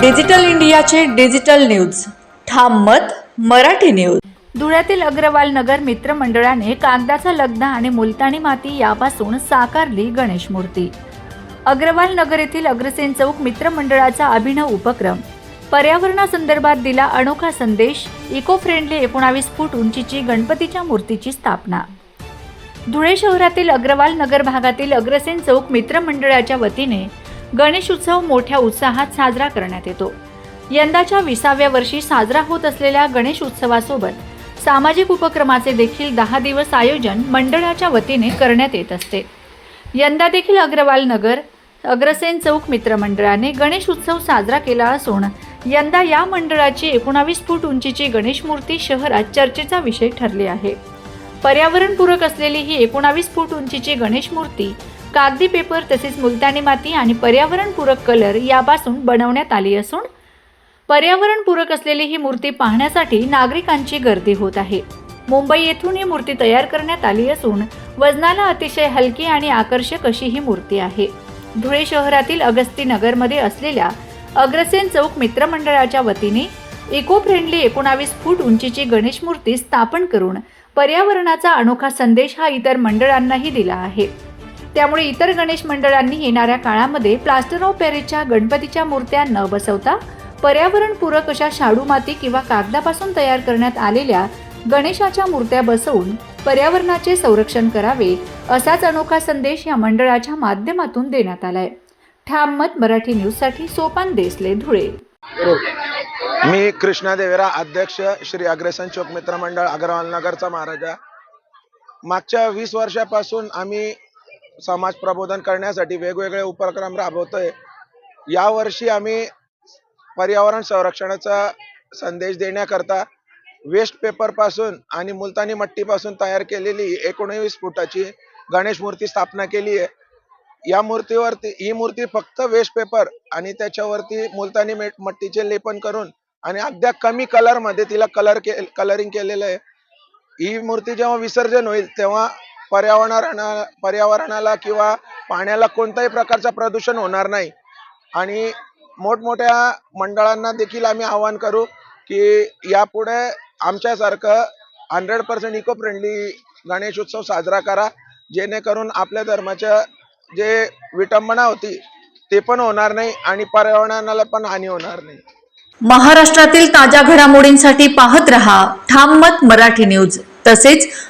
Digital इंडियाचे digital news. ठाम मत मराठी न्यूज. धुळ्यातील अग्रवाल नगर मित्रमंडळाने कागदाचा लग्न आणि मुलतानी माती यापासून साकारली गणेश मूर्ती. अग्रवाल नगर येथील अग्रसेन चौक मित्रमंडळाचा अभिनव उपक्रम. पर्यावरणासंदर्भात दिला अनोखा संदेश इको फ्रेंडली एकोणावीस फूट उंचीची गणपतीच्या मूर्तीची स्थापना. धुळे शहरातील अग्रवाल नगर भागातील अग्रसेन चौक मित्रमंडळाच्या वतीने गणेश उत्सव मोठ्या उत्साहात साजरा करण्यात येतो. यंदाच्या विसाव्या वर्षी साजरा होत असलेल्या गणेश उत्सवासोबत सामाजिक उपक्रमाचे देखील दहा दिवस आयोजन मंडळाच्या वतीने करण्यात येत असते. यंदा देखील अग्रवाल नगर अग्रसेन चौक मित्रमंडळाने गणेश उत्सव साजरा केला असून यंदा या मंडळाची एकोणावीस फूट उंचीची गणेश मूर्ती शहरात चर्चेचा विषय ठरली आहे. पर्यावरणपूरक असलेली ही एकोणावीस फूट उंचीची गणेश मूर्ती कागदी पेपर तसेच मुलतानी माती आणि पर्यावरणपूरक कलर यापासून बनवण्यात आली असून पर्यावरणपूरक असलेली ही मूर्ती पाहण्यासाठी नागरिकांची गर्दी होत आहे. मुंबई येथून ही मूर्ती तयार करण्यात आली असून वजनाला अतिशय हलकी आणि आकर्षक अशी ही मूर्ती आहे. धुळे शहरातील अगस्ती नगरमध्ये असलेल्या अग्रसेन चौक मित्रमंडळाच्या वतीने इको फ्रेंडली एकोणावीस फूट उंचीची गणेश मूर्ती स्थापन करून पर्यावरणाचा अनोखा संदेश हा इतर मंडळांनाही दिला आहे. त्यामुळे इतर गणेश मंडळांनी येणाऱ्या काळामध्ये प्लास्टर ऑफ पॅरिसच्या गणपतीच्या मूर्त्या न बसवता पर्यावरणपूरक अशा शाडू माती किंवा कागदापासून तयार करण्यात आलेल्या गणेशाच्या मूर्त्या बसवून पर्यावरणाचे संरक्षण करावे असाच अनोखा संदेश या मंडळाच्या माध्यमातून देण्यात आलाय. ठाम मत मराठी न्यूजसाठी सोपान देसले धुळे. मी कृष्णा देवेरा अध्यक्ष श्री अग्रेसन चौक मित्र मंडळ अग्रवाल नगरचा महाराजा. मागच्या वीस वर्षापासून आम्ही समाज प्रबोधन करण्यासाठी वेगवेगळे उपक्रम राबवतोय. यावर्षी आम्ही पर्यावरण संरक्षणाचा संदेश देण्याकरता वेस्ट पेपरपासून आणि मुलतानी मट्टीपासून तयार केलेली एकोणवीस फुटाची गणेश मूर्ती स्थापना केली आहे. या मूर्तीवरती ही मूर्ती फक्त वेस्ट पेपर आणि त्याच्यावरती मुलतानी मट्टीचे लेपन करून आणि अगद्या कमी कलरमध्ये तिला कलर के कलरिंग केलेलं आहे. ही मूर्ती जेव्हा विसर्जन होईल तेव्हा पर्यावरणा पर्यावरणाला किंवा पाण्याला कोणत्याही प्रकारचं प्रदूषण होणार नाही. आणि मोठमोठ्या मंडळांना देखील आम्ही आवाहन करू की यापुढे आमच्यासारखं hundred percent eco friendly Ganeshotsav साजरा करा. जेणेकरून आपल्या धर्माच्या जे विटंबना होती ते पण होणार नाही आणि पर्यावरणाला पण हानी होणार नाही. महाराष्ट्रातील ताज्या घडामोडींसाठी पाहत रहा. ठाम मत मराठी न्यूज. तसेच